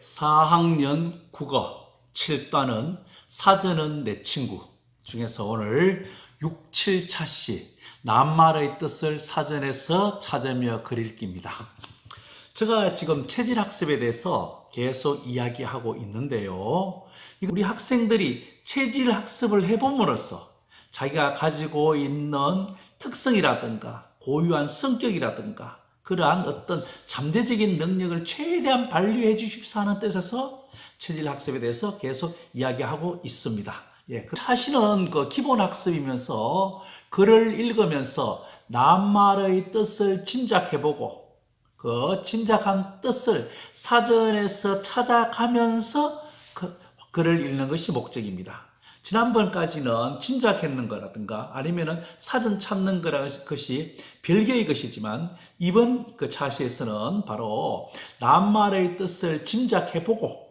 4학년 국어 7단은 사전은 내 친구 중에서 오늘 6, 7차시 낱말의 뜻을 사전에서 찾으며 그릴깁니다. 제가 지금 체질 학습에 대해서 계속 이야기하고 있는데요. 우리 학생들이 체질 학습을 해봄으로써 자기가 가지고 있는 특성이라든가 고유한 성격이라든가 그러한 어떤 잠재적인 능력을 최대한 발휘해 주십사 하는 뜻에서 체질 학습에 대해서 계속 이야기하고 있습니다. 예, 그 사실은 그 기본 학습이면서 글을 읽으면서 낱말의 뜻을 짐작해보고 그 짐작한 뜻을 사전에서 찾아가면서 그 글을 읽는 것이 목적입니다. 지난번까지는 짐작했는 거라든가 아니면은 사전 찾는 거라는 것이 별개의 것이지만 이번 그 차시에서는 바로 낱말의 뜻을 짐작해보고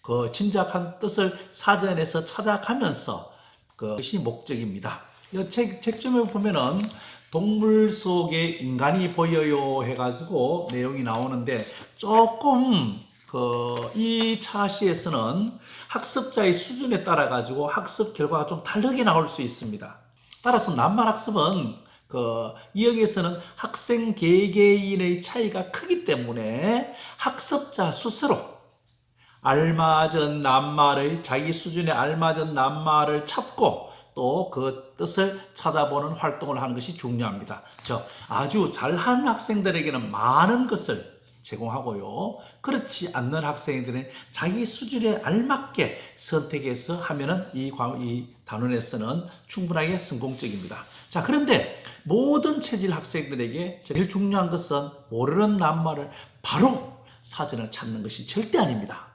그 짐작한 뜻을 사전에서 찾아가면서 그것이 목적입니다. 이 책, 책점에 보면은 동물 속에 인간이 보여요 해가지고 내용이 나오는데 조금 그 이 차시에서는 학습자의 수준에 따라 가지고 학습 결과가 좀 다르게 나올 수 있습니다. 따라서 낱말 학습은 그 여기에서는 학생 개개인의 차이가 크기 때문에 학습자 스스로 알맞은 낱말의 자기 수준에 알맞은 낱말을 찾고 또 그 뜻을 찾아보는 활동을 하는 것이 중요합니다. 저 아주 잘하는 학생들에게는 많은 것을 제공하고요. 그렇지 않는 학생들은 자기 수준에 알맞게 선택해서 하면은 이, 과- 이 단원에서는 충분하게 성공적입니다. 자, 그런데 모든 체질 학생들에게 제일 중요한 것은 모르는 낱말을 바로 사전을 찾는 것이 절대 아닙니다.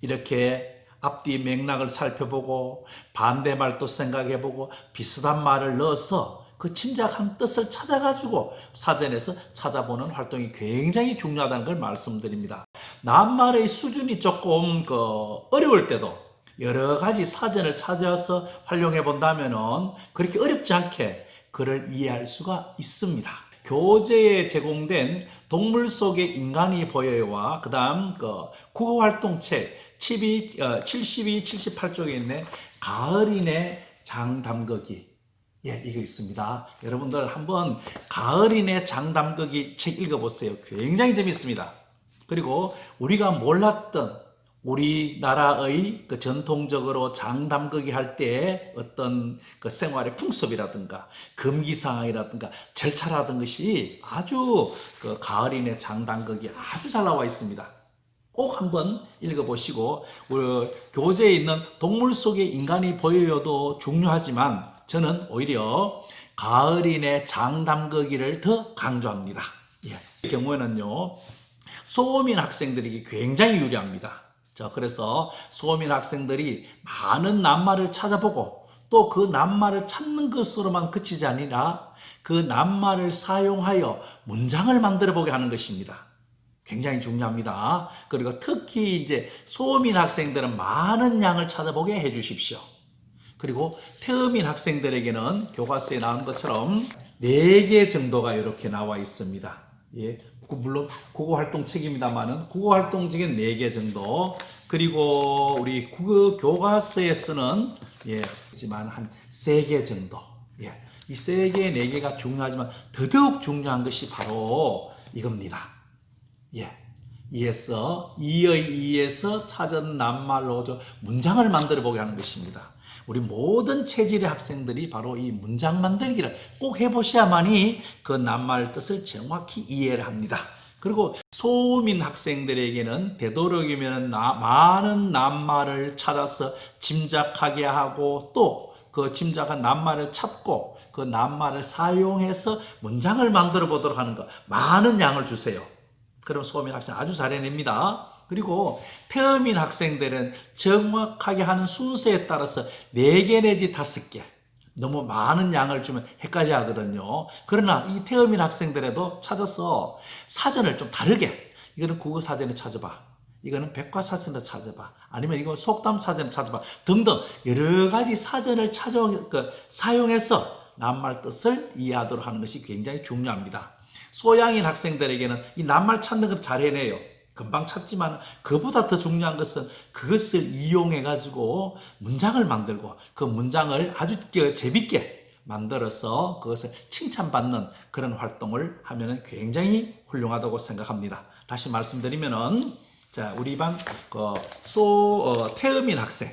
이렇게 앞뒤 맥락을 살펴보고 반대 말도 생각해보고 비슷한 말을 넣어서 그 짐작한 뜻을 찾아가지고 사전에서 찾아보는 활동이 굉장히 중요하다는 걸 말씀드립니다. 낱말의 수준이 조금 그 어려울 때도 여러 가지 사전을 찾아서 활용해 본다면은 그렇게 어렵지 않게 그를 이해할 수가 있습니다. 교재에 제공된 동물 속의 인간이 보여요와 그다음 그 국어 활동책 72, 어, 72, 78쪽에 있는 가을인의 장담거기 예, 이거 있습니다. 여러분들 한번 가을인의 장담거기 책 읽어보세요. 굉장히 재밌습니다. 그리고 우리가 몰랐던 우리나라의 그 전통적으로 장담거기 할때 어떤 그 생활의 풍습이라든가 금기사항이라든가 절차라든 것이 아주 그 가을인의 장담거기 아주 잘 나와 있습니다. 꼭 한번 읽어보시고 우리 교재에 있는 동물 속의 인간이 보여요도 중요하지만 저는 오히려 가을인의 장담거기를 더 강조합니다. 예. 이 경우에는요 소민 학생들에게 굉장히 유리합니다. 자, 그래서 소민 학생들이 많은 낱말을 찾아보고 또 그 낱말을 찾는 것으로만 그치지 아니라 그 낱말을 사용하여 문장을 만들어 보게 하는 것입니다. 굉장히 중요합니다. 그리고 특히 이제 소민 학생들은 많은 양을 찾아보게 해 주십시오. 그리고 태음인 학생들에게는 교과서에 나온 것처럼 4개 정도가 이렇게 나와 있습니다. 예. 그 물론 국어 활동 책입니다만은 국어 활동 중에 4개 정도. 그리고 우리 국어 교과서에 쓰는 예, 하지만 한 3개 정도. 예. 이 3개, 4개가 중요하지만 더더욱 중요한 것이 바로 이겁니다. 예. 이에서 이의 이에서 찾은 낱말로 저 문장을 만들어 보게 하는 것입니다. 우리 모든 체질의 학생들이 바로 이 문장 만들기를 꼭 해보셔야만이 그 낱말 뜻을 정확히 이해를 합니다. 그리고 소민 학생들에게는 되도록이면 나- 많은 낱말을 찾아서 짐작하게 하고 또 그 짐작한 낱말을 찾고 그 낱말을 사용해서 문장을 만들어 보도록 하는 것 많은 양을 주세요. 그럼 소민 학생 아주 잘 해냅니다. 그리고 태어민 학생들은 정확하게 하는 순서에 따라서 4개 내지 5개 너무 많은 양을 주면 헷갈려 하거든요. 그러나 이 태어민 학생들에도 찾아서 사전을 좀 다르게 이거는 국어 사전에 찾아봐. 이거는 백과사전에 찾아봐. 아니면 이거 속담 사전에 찾아봐. 등등 여러 가지 사전을 찾아 그, 사용해서 낱말 뜻을 이해하도록 하는 것이 굉장히 중요합니다. 소양인 학생들에게는 이 낱말 찾는 걸 잘 해내요. 금방 찾지만 그보다 더 중요한 것은 그것을 이용해 가지고 문장을 만들고 그 문장을 아주 그 재밌게 만들어서 그것을 칭찬받는 그런 활동을 하면은 굉장히 훌륭하다고 생각합니다. 다시 말씀드리면은 자 우리 반그소 어, 태음인 학생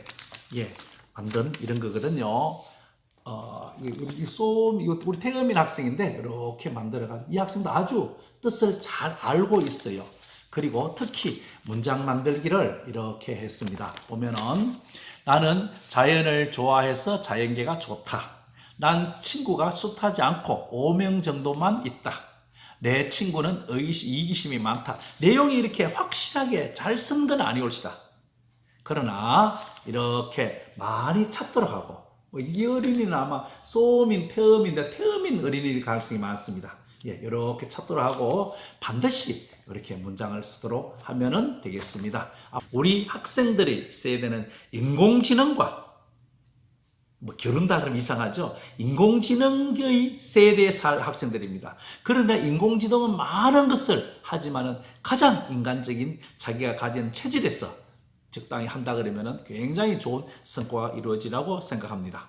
예 만든 이런 거거든요. 어, 이, 이 쏨, 이거 우리 태음인 학생인데, 이렇게 만들어가지고, 이 학생도 아주 뜻을 잘 알고 있어요. 그리고 특히 문장 만들기를 이렇게 했습니다. 보면은, 나는 자연을 좋아해서 자연계가 좋다. 난 친구가 숱하지 않고 5명 정도만 있다. 내 친구는 의심, 이기심이 많다. 내용이 이렇게 확실하게 잘 쓴 건 아니올시다. 그러나 이렇게 많이 찾도록 하고 뭐이 어린이는 아마 소음인 태음인데 태음인 어린이일 가능성이 많습니다. 예, 이렇게 찾도록 하고 반드시 이렇게 문장을 쓰도록 하면은 되겠습니다. 아, 우리 학생들이 써야 되는 인공지능과 뭐 겨룬다 그러면 이상하죠. 인공지능의 세대에 살 학생들입니다. 그러나 인공지능은 많은 것을 하지만은 가장 인간적인 자기가 가진 체질에서 적당히 한다 그러면은 굉장히 좋은 성과가 이루어지라고 생각합니다.